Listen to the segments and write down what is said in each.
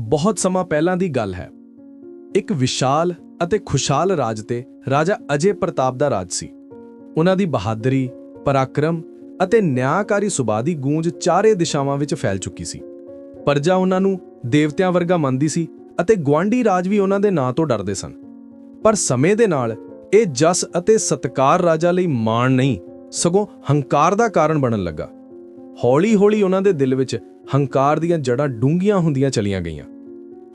ਬਹੁਤ ਸਮਾਂ ਪਹਿਲਾਂ ਦੀ ਗੱਲ ਹੈ। ਇੱਕ ਵਿਸ਼ਾਲ ਅਤੇ ਖੁਸ਼ਹਾਲ ਰਾਜ ਤੇ ਰਾਜਾ ਅਜੇ ਪ੍ਰਤਾਪ ਦਾ ਰਾਜ ਸੀ। ਉਹਨਾਂ ਦੀ ਬਹਾਦਰੀ, ਪਰਾਕਰਮ ਅਤੇ ਨਿਆਂਕਾਰੀ ਸੁਭਾਅ ਦੀ ਗੂੰਜ ਚਾਰੇ ਦਿਸ਼ਾਵਾਂ ਵਿੱਚ ਫੈਲ ਚੁੱਕੀ ਸੀ। ਪਰਜਾ ਉਹਨਾਂ ਨੂੰ ਦੇਵਤਿਆਂ ਵਰਗਾ ਮੰਨਦੀ ਸੀ ਅਤੇ ਗਵਾਂਢੀ ਰਾਜ ਵੀ ਉਹਨਾਂ ਦੇ ਨਾਂ ਤੋਂ ਡਰਦੇ ਸਨ। ਪਰ ਸਮੇਂ ਦੇ ਨਾਲ ਇਹ ਜਸ ਅਤੇ ਸਤਕਾਰ ਰਾਜਾ ਲਈ ਮਾਣ ਨਹੀਂ, ਸਗੋਂ ਹੰਕਾਰ ਦਾ ਕਾਰਨ ਬਣਨ ਲੱਗਾ। ਹੌਲੀ-ਹੌਲੀ ਉਹਨਾਂ ਦੇ ਦਿਲ ਵਿੱਚ ਹੰਕਾਰ ਦੀਆਂ ਜੜਾਂ ਡੂੰਘੀਆਂ ਹੁੰਦੀਆਂ ਚਲੀਆਂ ਗਈਆਂ।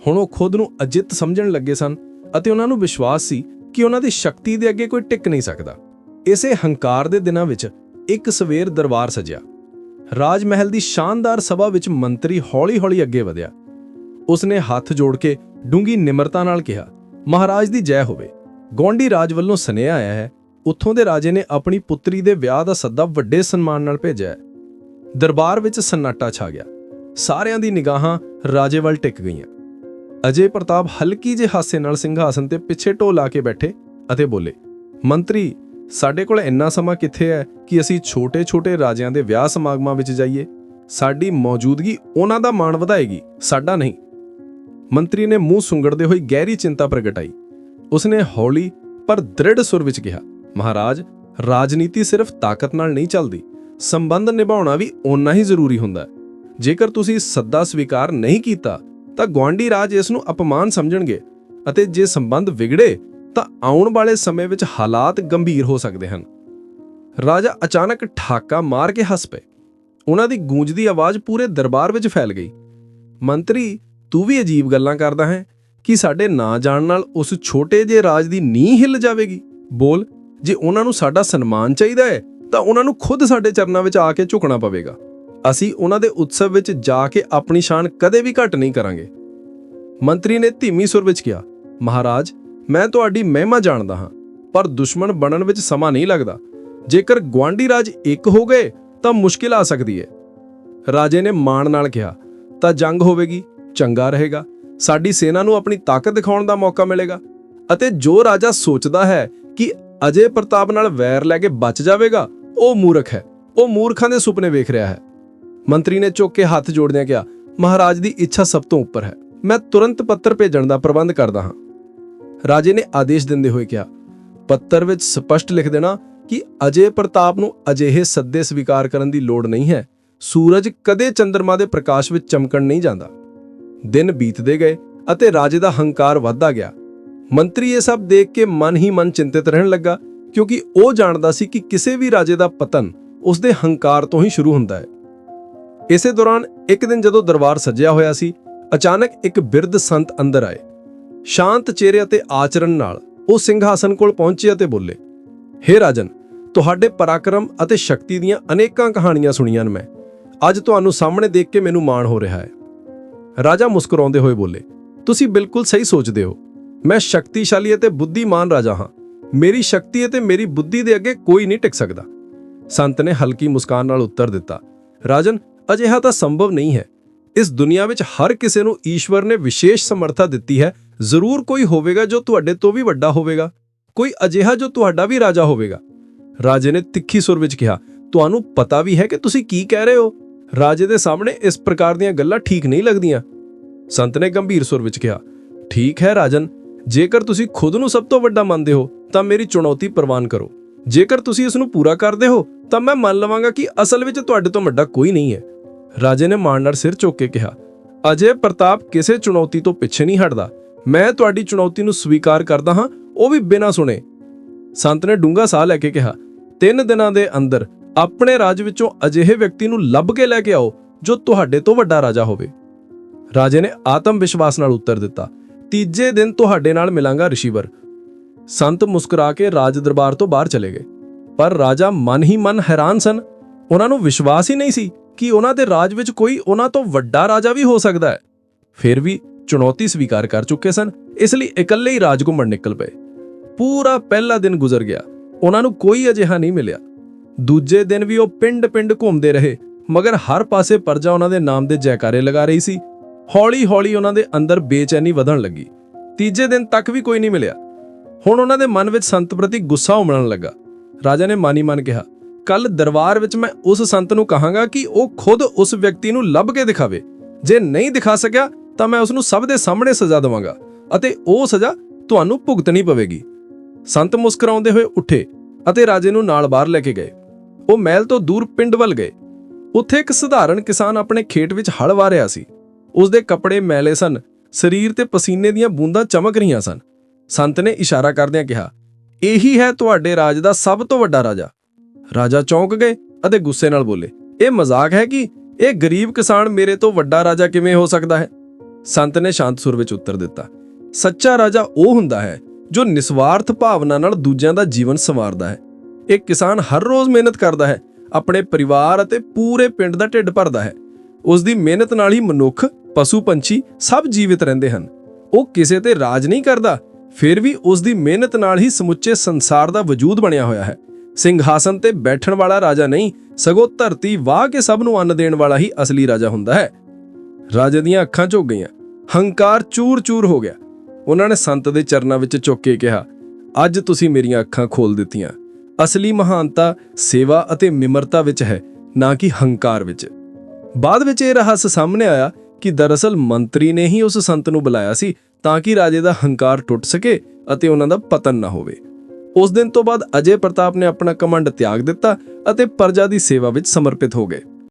ਹੁਣ ਉਹ ਖੁਦ ਨੂੰ ਅਜਿੱਤ ਸਮਝਣ ਲੱਗੇ ਸਨ ਅਤੇ ਉਹਨਾਂ ਨੂੰ ਵਿਸ਼ਵਾਸ ਸੀ ਕਿ ਉਹਨਾਂ ਦੀ ਸ਼ਕਤੀ ਦੇ ਅੱਗੇ ਕੋਈ ਟਿਕ ਨਹੀਂ ਸਕਦਾ। ਇਸੇ ਹੰਕਾਰ ਦੇ ਦਿਨਾਂ ਵਿੱਚ ਇੱਕ ਸਵੇਰ ਦਰਬਾਰ ਸਜਿਆ। ਰਾਜ ਮਹਿਲ ਦੀ ਸ਼ਾਨਦਾਰ ਸਭਾ ਵਿੱਚ ਮੰਤਰੀ ਹੌਲੀ-ਹੌਲੀ ਅੱਗੇ ਵਧਿਆ। ਉਸਨੇ ਹੱਥ ਜੋੜ ਕੇ ਡੂੰਗੀ ਨਿਮਰਤਾ ਨਾਲ ਕਿਹਾ, ਮਹਾਰਾਜ ਦੀ ਜੈ ਹੋਵੇ। ਗੌਂਡੀ ਰਾਜ ਵੱਲੋਂ ਸੁਨੇਹਾ ਆਇਆ ਹੈ, ਉੱਥੋਂ ਦੇ ਰਾਜੇ ਨੇ ਆਪਣੀ ਪੁੱਤਰੀ ਦੇ ਵਿਆਹ ਦਾ ਸੱਦਾ ਵੱਡੇ ਸਨਮਾਨ ਨਾਲ ਭੇਜਿਆ ਹੈ। ਦਰਬਾਰ ਵਿੱਚ ਸੰਨਾਟਾ ਛਾ ਗਿਆ। ਸਾਰਿਆਂ ਦੀ ਨਿਗਾਹਾਂ ਰਾਜੇ ਵੱਲ ਟਿਕ ਗਈਆਂ। ਅਜੇ ਪ੍ਰਤਾਪ ਹਲਕੀ ਜਿਹੇ ਹਾਸੇ ਨਾਲ ਸਿੰਘਾਸਨ ਤੇ ਪਿੱਛੇ ਢੋ ਲਾ ਕੇ ਬੈਠੇ ਅਤੇ ਬੋਲੇ, ਮੰਤਰੀ, ਸਾਡੇ ਕੋਲ ਇੰਨਾ ਸਮਾਂ ਕਿੱਥੇ ਹੈ ਕਿ ਅਸੀਂ ਛੋਟੇ-ਛੋਟੇ ਰਾਜਿਆਂ ਦੇ ਵਿਆਹ ਸਮਾਗਮਾਂ ਵਿੱਚ ਜਾਈਏ? ਸਾਡੀ ਮੌਜੂਦਗੀ ਉਹਨਾਂ ਦਾ ਮਾਣ ਵਧਾਏਗੀ, ਸਾਡਾ ਨਹੀਂ। ਮੰਤਰੀ ਨੇ ਮੂੰਹ ਸੁੰਗੜਦੇ ਹੋਈ ਗਹਿਰੀ ਚਿੰਤਾ ਪ੍ਰਗਟਾਈ ਉਸਨੇ ਹੌਲੀ ਪਰ ਦ੍ਰਿੜ ਸੁਰ ਵਿੱਚ ਕਿਹਾ, ਮਹਾਰਾਜ, ਰਾਜਨੀਤੀ ਸਿਰਫ ਤਾਕਤ ਨਾਲ ਨਹੀਂ ਚੱਲਦੀ। ਸੰਬੰਧ ਨਿਭਾਉਣਾ ਵੀ ਓਨਾ ਹੀ ਜ਼ਰੂਰੀ ਹੁੰਦਾ। ਹੈ ਜੇਕਰ ਤੁਸੀਂ ਸੱਦਾ ਸਵੀਕਾਰ ਨਹੀਂ ਕੀਤਾ, ਤਾਂ ਗਵਾਂਢੀ ਰਾਜ ਇਸ ਨੂੰ ਅਪਮਾਨ ਸਮਝਣਗੇ ਅਤੇ ਜੇ ਸੰਬੰਧ ਵਿਗੜੇ, ਤਾਂ ਆਉਣ ਵਾਲੇ ਸਮੇਂ ਵਿੱਚ ਹਾਲਾਤ ਗੰਭੀਰ ਹੋ ਸਕਦੇ ਹਨ। ਰਾਜਾ ਅਚਾਨਕ ਠਾਕਾ ਮਾਰ ਕੇ ਹੱਸ ਪਏ। ਉਹਨਾਂ ਦੀ ਗੂੰਜਦੀ ਆਵਾਜ਼ ਪੂਰੇ ਦਰਬਾਰ ਵਿੱਚ ਫੈਲ ਗਈ। ਮੰਤਰੀ, ਤੂੰ ਵੀ ਅਜੀਬ ਗੱਲਾਂ ਕਰਦਾ ਹੈ? ਕਿ ਸਾਡੇ ਨਾ ਜਾਣ ਨਾਲ ਉਸ ਛੋਟੇ ਜਿਹੇ ਰਾਜ ਦੀ ਨੀਂਹ ਹਿੱਲ ਜਾਵੇਗੀ? ਬੋਲ, ਜੇ ਉਹਨਾਂ ਨੂੰ ਸਾਡਾ ਸਨਮਾਨ ਚਾਹੀਦਾ ਹੈ, ਤਾਂ ਉਹਨਾਂ ਨੂੰ ਖੁਦ ਸਾਡੇ ਚਰਨਾਂ ਵਿੱਚ ਆ ਕੇ ਝੁਕਣਾ ਪਵੇਗਾ। ਅਸੀਂ ਉਹਨਾਂ ਦੇ ਉਤਸਵ ਵਿੱਚ ਜਾ ਕੇ ਆਪਣੀ ਸ਼ਾਨ ਕਦੇ ਵੀ ਘਟ ਨਹੀਂ ਕਰਾਂਗੇ। ਮੰਤਰੀ ਨੇ ਧੀਮੀ ਸੁਰ ਵਿੱਚ ਕਿਹਾ, ਮਹਾਰਾਜ, ਮੈਂ ਤੁਹਾਡੀ ਮਹਿਮਾ ਜਾਣਦਾ ਹਾਂ, ਪਰ ਦੁਸ਼ਮਣ ਬਣਨ ਵਿੱਚ ਸਮਾਂ ਨਹੀਂ ਲੱਗਦਾ। ਜੇਕਰ ਗਵਾਂਢੀ ਰਾਜ ਇੱਕ ਹੋ ਗਏ, ਤਾਂ ਮੁਸ਼ਕਿਲ ਆ ਸਕਦੀ ਹੈ ਰਾਜੇ ਨੇ ਮਾਣ ਨਾਲ ਕਿਹਾ, ਤਾਂ ਜੰਗ ਹੋਵੇਗੀ, ਚੰਗਾ ਰਹੇਗਾ। ਸਾਡੀ ਸੈਨਾ ਨੂੰ ਆਪਣੀ ਤਾਕਤ ਦਿਖਾਉਣ ਦਾ ਮੌਕਾ ਮਿਲੇਗਾ ਅਤੇ ਜੋ ਰਾਜਾ ਸੋਚਦਾ ਹੈ ਕਿ ਅਜੇ ਪ੍ਰਤਾਪ ਨਾਲ ਵੈਰ ਲੈ ਕੇ ਬਚ ਜਾਵੇਗਾ, ਉਹ ਮੂਰਖ ਹੈ। ਉਹ ਮੂਰਖਾਂ ਦੇ ਸੁਪਨੇ ਵੇਖ ਰਿਹਾ ਹੈ। ਮੰਤਰੀ ਨੇ ਚੁੱਕ ਕੇ ਹੱਥ ਜੋੜਦਿਆਂ ਕਿਹਾ, ਮਹਾਰਾਜ ਦੀ ਇੱਛਾ ਸਭ ਤੋਂ ਉੱਪਰ ਹੈ। ਮੈਂ ਤੁਰੰਤ ਪੱਤਰ ਭੇਜਣ ਦਾ ਪ੍ਰਬੰਧ ਕਰਦਾ ਹਾਂ। ਰਾਜੇ ਨੇ ਆਦੇਸ਼ ਦਿੰਦੇ ਹੋਏ ਕਿਹਾ, ਪੱਤਰ ਵਿੱਚ ਸਪਸ਼ਟ ਲਿਖ ਦੇਣਾ ਕਿ ਅਜੇ ਪ੍ਰਤਾਪ ਨੂੰ ਅਜਿਹੇ ਸੱਦੇ ਸਵੀਕਾਰ ਕਰਨ ਦੀ ਲੋੜ ਨਹੀਂ ਹੈ। ਸੂਰਜ ਕਦੇ ਚੰ드ਰਮਾ ਦੇ ਪ੍ਰਕਾਸ਼ ਵਿੱਚ ਚਮਕਣ ਨਹੀਂ ਜਾਂਦਾ। ਦਿਨ ਬੀਤਦੇ ਗਏ ਅਤੇ ਰਾਜੇ ਦਾ ਹੰਕਾਰ ਵੱਧਦਾ ਗਿਆ। ਮੰਤਰੀ ਇਹ ਸਭ ਦੇਖ ਕੇ ਮਨ ਹੀ ਮਨ ਚਿੰਤਿਤ ਰਹਿਣ ਲੱਗਾ, ਕਿਉਂਕਿ ਉਹ ਜਾਣਦਾ ਸੀ ਕਿ ਕਿਸੇ ਵੀ ਰਾਜੇ ਦਾ ਪਤਨ ਉਸ ਦੇ ਹੰਕਾਰ ਤੋਂ ਹੀ ਸ਼ੁਰੂ ਹੁੰਦਾ ਹੈ। ਇਸੇ ਦੌਰਾਨ ਇੱਕ ਦਿਨ ਜਦੋਂ ਦਰਬਾਰ ਸਜਿਆ ਹੋਇਆ ਸੀ, ਅਚਾਨਕ ਇੱਕ ਬਿਰਧ ਸੰਤ ਅੰਦਰ ਆਏ। ਸ਼ਾਂਤ ਚਿਹਰੇ ਅਤੇ ਆਚਰਣ ਨਾਲ ਉਹ ਸਿੰਘਾਸਨ ਕੋਲ ਪਹੁੰਚੇ ਅਤੇ ਬੋਲੇ, ਹੇ ਰਾਜਨ, ਤੁਹਾਡੇ ਪਰਾਕਰਮ ਅਤੇ ਸ਼ਕਤੀ ਦੀਆਂ ਅਨੇਕਾਂ ਕਹਾਣੀਆਂ ਸੁਣੀਆਂ ਨੇ ਮੈਂ। ਅੱਜ ਤੁਹਾਨੂੰ ਸਾਹਮਣੇ ਦੇਖ ਕੇ ਮੈਨੂੰ ਮਾਣ ਹੋ ਰਿਹਾ ਹੈ। ਰਾਜਾ ਮੁਸਕਰਾਉਂਦੇ ਹੋਏ ਬੋਲੇ, ਤੁਸੀਂ ਬਿਲਕੁਲ ਸਹੀ ਸੋਚਦੇ ਹੋ। ਮੈਂ ਸ਼ਕਤੀਸ਼ਾਲੀ ਅਤੇ ਬੁੱਧੀਮਾਨ ਰਾਜਾ ਹਾਂ। ਮੇਰੀ ਸ਼ਕਤੀ ਅਤੇ ਮੇਰੀ ਬੁੱਧੀ ਦੇ ਅੱਗੇ ਕੋਈ ਨਹੀਂ ਟਿਕ ਸਕਦਾ। ਸੰਤ ਨੇ ਹਲਕੀ ਮੁਸਕਾਨ ਨਾਲ ਉੱਤਰ ਦਿੱਤਾ, ਰਾਜਨ ਅਜਿਹਾ ਤਾਂ ਸੰਭਵ ਨਹੀਂ ਹੈ। ਇਸ ਦੁਨੀਆ ਵਿੱਚ ਹਰ ਕਿਸੇ ਨੂੰ ਈਸ਼ਵਰ ਨੇ ਵਿਸ਼ੇਸ਼ ਸਮਰੱਥਾ ਦਿੱਤੀ ਹੈ। ਜ਼ਰੂਰ ਕੋਈ ਹੋਵੇਗਾ ਜੋ ਤੁਹਾਡੇ ਤੋਂ ਵੀ ਵੱਡਾ ਹੋਵੇਗਾ। ਕੋਈ ਅਜਿਹਾ ਜੋ ਤੁਹਾਡਾ ਵੀ ਰਾਜਾ ਹੋਵੇਗਾ। ਰਾਜੇ ਨੇ ਤਿੱਖੀ ਸੁਰ ਵਿੱਚ ਕਿਹਾ, ਤੁਹਾਨੂੰ ਪਤਾ ਵੀ ਹੈ ਕਿ ਤੁਸੀਂ ਕੀ ਕਹਿ ਰਹੇ ਹੋ? ਰਾਜੇ ਦੇ ਸਾਹਮਣੇ ਇਸ ਪ੍ਰਕਾਰ ਦੀਆਂ ਗੱਲਾਂ ਠੀਕ ਨਹੀਂ ਲੱਗਦੀਆਂ। ਸੰਤ ਨੇ ਗੰਭੀਰ ਸੁਰ ਵਿੱਚ ਕਿਹਾ, ਠੀਕ ਹੈ ਰਾਜਨ, ਜੇਕਰ ਤੁਸੀਂ ਖੁਦ ਨੂੰ ਸਭ ਤੋਂ ਵੱਡਾ ਮੰਨਦੇ ਹੋ, ਤਾਂ ਮੇਰੀ ਚੁਣੌਤੀ ਪ੍ਰਵਾਨ ਕਰੋ। ਜੇਕਰ ਤੁਸੀਂ ਇਸ ਨੂੰ ਪੂਰਾ ਕਰਦੇ ਹੋ, ਤਾਂ ਮੈਂ ਮੰਨ ਲਵਾਂਗਾ ਕਿ ਅਸਲ ਵਿੱਚ ਤੁਹਾਡੇ ਤੋਂ ਵੱਡਾ ਕੋਈ ਨਹੀਂ ਹੈ। ਰਾਜੇ ਨੇ ਮਾਣ ਨਾਲ ਸਿਰ ਝੁੱਕ ਕੇ ਕਿਹਾ, ਅਜੇ ਪ੍ਰਤਾਪ ਕਿਸੇ ਚੁਣੌਤੀ ਤੋਂ ਪਿੱਛੇ ਨਹੀਂ ਹਟਦਾ। ਮੈਂ ਤੁਹਾਡੀ ਚੁਣੌਤੀ ਨੂੰ ਸਵੀਕਾਰ ਕਰਦਾ ਹਾਂ, ਉਹ ਵੀ ਬਿਨਾਂ ਸੁਣੇ। ਸੰਤ ਨੇ ਡੂੰਘਾ ਸਾਹ ਲੈ ਕੇ ਕਿਹਾ, ਤਿੰਨ ਦਿਨਾਂ ਦੇ ਅੰਦਰ ਆਪਣੇ ਰਾਜ ਵਿੱਚੋਂ ਅਜਿਹੇ ਵਿਅਕਤੀ ਨੂੰ ਲੱਭ ਕੇ ਲੈ ਕੇ ਆਓ, ਜੋ ਤੁਹਾਡੇ ਤੋਂ ਵੱਡਾ ਰਾਜਾ ਹੋਵੇ। ਰਾਜੇ ਨੇ ਆਤਮ ਵਿਸ਼ਵਾਸ ਨਾਲ ਉੱਤਰ ਦਿੱਤਾ, ਤੀਜੇ ਦਿਨ ਤੁਹਾਡੇ ਨਾਲ ਮਿਲਾਂਗਾ ਰਿਸ਼ੀਵਰ। ਸੰਤ ਮੁਸਕਰਾ ਕੇ ਰਾਜ ਦਰਬਾਰ ਤੋਂ ਬਾਹਰ ਚਲੇ ਗਏ, ਪਰ ਰਾਜਾ ਮਨ ਹੀ ਮਨ ਹੈਰਾਨ ਸਨ। ਉਹਨਾਂ ਨੂੰ ਵਿਸ਼ਵਾਸ ਹੀ ਨਹੀਂ ਸੀ ਕਿ ਉਹਨਾਂ ਦੇ ਰਾਜ ਵਿੱਚ ਕੋਈ ਉਹਨਾਂ ਤੋਂ ਵੱਡਾ ਰਾਜਾ ਵੀ ਹੋ ਸਕਦਾ ਹੈ। ਫਿਰ ਵੀ ਚੁਣੌਤੀ ਸਵੀਕਾਰ ਕਰ ਚੁੱਕੇ ਸਨ, ਇਸ ਲਈ ਇਕੱਲੇ ਹੀ ਰਾਜ ਘੁੰਮਣ ਨਿਕਲ ਪਏ। ਪੂਰਾ ਪਹਿਲਾ ਦਿਨ ਗੁਜ਼ਰ ਗਿਆ, ਉਹਨਾਂ ਨੂੰ ਕੋਈ ਅਜਿਹਾ ਨਹੀਂ ਮਿਲਿਆ। ਦੂਜੇ ਦਿਨ ਵੀ ਉਹ ਪਿੰਡ-ਪਿੰਡ ਘੁੰਮਦੇ ਰਹੇ, ਮਗਰ ਹਰ ਪਾਸੇ ਪਰਜਾ ਉਹਨਾਂ ਦੇ ਨਾਮ ਦੇ ਜੈਕਾਰੇ ਲਗਾ ਰਹੀ ਸੀ। ਹੌਲੀ-ਹੌਲੀ ਉਹਨਾਂ ਦੇ ਅੰਦਰ ਬੇਚੈਨੀ ਵਧਣ ਲੱਗੀ। ਤੀਜੇ ਦਿਨ ਤੱਕ ਵੀ ਕੋਈ ਨਹੀਂ ਮਿਲਿਆ। ਹੁਣ ਉਹਨਾਂ ਦੇ ਮਨ ਵਿੱਚ ਸੰਤ ਪ੍ਰਤੀ ਗੁੱਸਾ ਉਮੜਨ ਲੱਗਾ। ਰਾਜਾ ਨੇ ਮਾਨੀ ਮਨ ਕਿਹਾ ਕੱਲ ਦਰਬਾਰ ਵਿੱਚ ਮੈਂ ਉਸ ਸੰਤ ਨੂੰ ਕਹਾਂਗਾ ਕਿ ਉਹ ਖੁਦ ਉਸ ਵਿਅਕਤੀ ਨੂੰ ਲੱਭ ਕੇ ਦਿਖਾਵੇ। ਜੇ ਨਹੀਂ ਦਿਖਾ ਸਕਿਆ, ਤਾਂ ਮੈਂ ਉਸ ਨੂੰ ਸਭ ਦੇ ਸਾਹਮਣੇ ਸਜ਼ਾ ਦੇਵਾਂਗਾ ਅਤੇ ਉਹ ਸਜ਼ਾ ਤੁਹਾਨੂੰ ਭੁਗਤਣੀ ਪਵੇਗੀ। ਸੰਤ ਮੁਸਕਰਾਉਂਦੇ ਹੋਏ ਉੱਠੇ ਅਤੇ ਰਾਜੇ ਨੂੰ ਨਾਲ ਬਾਹਰ ਲੈ ਕੇ ਗਏ। ਉਹ ਮਹਿਲ ਤੋਂ ਦੂਰ ਪਿੰਡ ਵੱਲ ਗਏ। ਉੱਥੇ ਇੱਕ ਸਧਾਰਨ ਕਿਸਾਨ ਆਪਣੇ ਖੇਤ ਵਿੱਚ ਹਲ ਵਾਹ ਰਿਹਾ ਸੀ। ਉਸ ਦੇ ਕੱਪੜੇ ਮੈਲੇ ਸਨ, ਸਰੀਰ ਤੇ ਪਸੀਨੇ ਦੀਆਂ ਬੂੰਦਾਂ ਚਮਕ ਰਹੀਆਂ ਸਨ। ਸੰਤ ਨੇ ਇਸ਼ਾਰਾ ਕਰਦਿਆਂ ਕਿਹਾ, ਇਹੀ ਹੈ ਤੁਹਾਡੇ ਰਾਜ ਦਾ ਸਭ ਤੋਂ ਵੱਡਾ ਰਾਜਾ। ਰਾਜਾ ਚੌਂਕ ਗਏ ਅਤੇ ਗੁੱਸੇ ਨਾਲ ਬੋਲੇ, ਇਹ ਮਜ਼ਾਕ ਹੈ ਕਿ? ਇਹ ਗਰੀਬ ਕਿਸਾਨ ਮੇਰੇ ਤੋਂ ਵੱਡਾ ਰਾਜਾ ਕਿਵੇਂ ਹੋ ਸਕਦਾ ਹੈ? ਸੰਤ ਨੇ ਸ਼ਾਂਤ ਸੁਰ ਵਿੱਚ ਉੱਤਰ ਦਿੱਤਾ, ਸੱਚਾ ਰਾਜਾ ਉਹ ਹੁੰਦਾ ਹੈ ਜੋ ਨਿਸਵਾਰਥ ਭਾਵਨਾ ਨਾਲ ਦੂਜਿਆਂ ਦਾ ਜੀਵਨ ਸੰਵਾਰਦਾ ਹੈ। ਇਹ ਕਿਸਾਨ ਹਰ ਰੋਜ਼ ਮਿਹਨਤ ਕਰਦਾ ਹੈ, ਆਪਣੇ ਪਰਿਵਾਰ ਅਤੇ ਪੂਰੇ ਪਿੰਡ ਦਾ ਢਿੱਡ ਭਰਦਾ ਹੈ। ਉਸ ਦੀ ਮਿਹਨਤ ਨਾਲ ਹੀ ਮਨੁੱਖ, ਪਸ਼ੂ ਪੰਛੀ ਸਭ ਜੀਵਿਤ ਰਹਿੰਦੇ ਹਨ। ਉਹ ਕਿਸੇ ਤੇ ਰਾਜ ਨਹੀਂ ਕਰਦਾ, ਫਿਰ ਵੀ ਉਸ ਦੀ ਮਿਹਨਤ ਨਾਲ ਹੀ ਸਮੁੱਚੇ ਸੰਸਾਰ ਦਾ ਵਜੂਦ ਬਣਿਆ ਹੋਇਆ ਹੈ। ਸਿੰਘਾਸਨ ਤੇ ਬੈਠਣ ਵਾਲਾ ਰਾਜਾ ਨਹੀਂ, ਸਗੋਂ ਧਰਤੀ ਵਾਹ ਕੇ ਸਭ ਨੂੰ ਅੰਨ ਦੇਣ ਵਾਲਾ ਹੀ ਅਸਲੀ ਰਾਜਾ ਹੁੰਦਾ ਹੈ। ਰਾਜੇ ਦੀਆਂ ਅੱਖਾਂ ਝੁਕ ਗਈਆਂ। ਹੰਕਾਰ ਚੂਰ-ਚੂਰ ਹੋ ਗਿਆ। ਉਹਨਾਂ ਨੇ ਸੰਤ ਦੇ ਚਰਨਾਂ ਵਿੱਚ ਝੁੱਕ ਕੇ ਕਿਹਾ, ਅੱਜ ਤੁਸੀਂ ਮੇਰੀਆਂ ਅੱਖਾਂ ਖੋਲ ਦਿੱਤੀਆਂ। ਅਸਲੀ ਮਹਾਨਤਾ, ਸੇਵਾ ਅਤੇ ਮਿਮਰਤਾ ਵਿੱਚ ਹੈ, ਨਾ ਕਿ ਹੰਕਾਰ ਵਿੱਚ। ਬਾਅਦ ਵਿੱਚ ਇਹ ਰਹੱਸ ਸਾਹਮਣੇ ਆਇਆ ਕਿ ਦਰਅਸਲ ਮੰਤਰੀ ਨੇ ਹੀ ਉਸ ਸੰਤ ਨੂੰ ਬੁਲਾਇਆ ਸੀ ਤਾਂ ਕਿ ਰਾਜੇ ਦਾ ਹੰਕਾਰ ਟੁੱਟ ਸਕੇ ਅਤੇ ਉਹਨਾਂ ਦਾ ਪਤਨ ਨਾ ਹੋਵੇ। ਉਸ ਦਿਨ ਤੋਂ ਬਾਅਦ ਅਜੇ ਪ੍ਰਤਾਪ ਨੇ ਆਪਣਾ ਕਮੰਡ ਤਿਆਗ ਦਿੱਤਾ ਅਤੇ ਪਰਜਾ ਦੀ ਸੇਵਾ ਵਿੱਚ ਸਮਰਪਿਤ ਹੋ ਗਏ।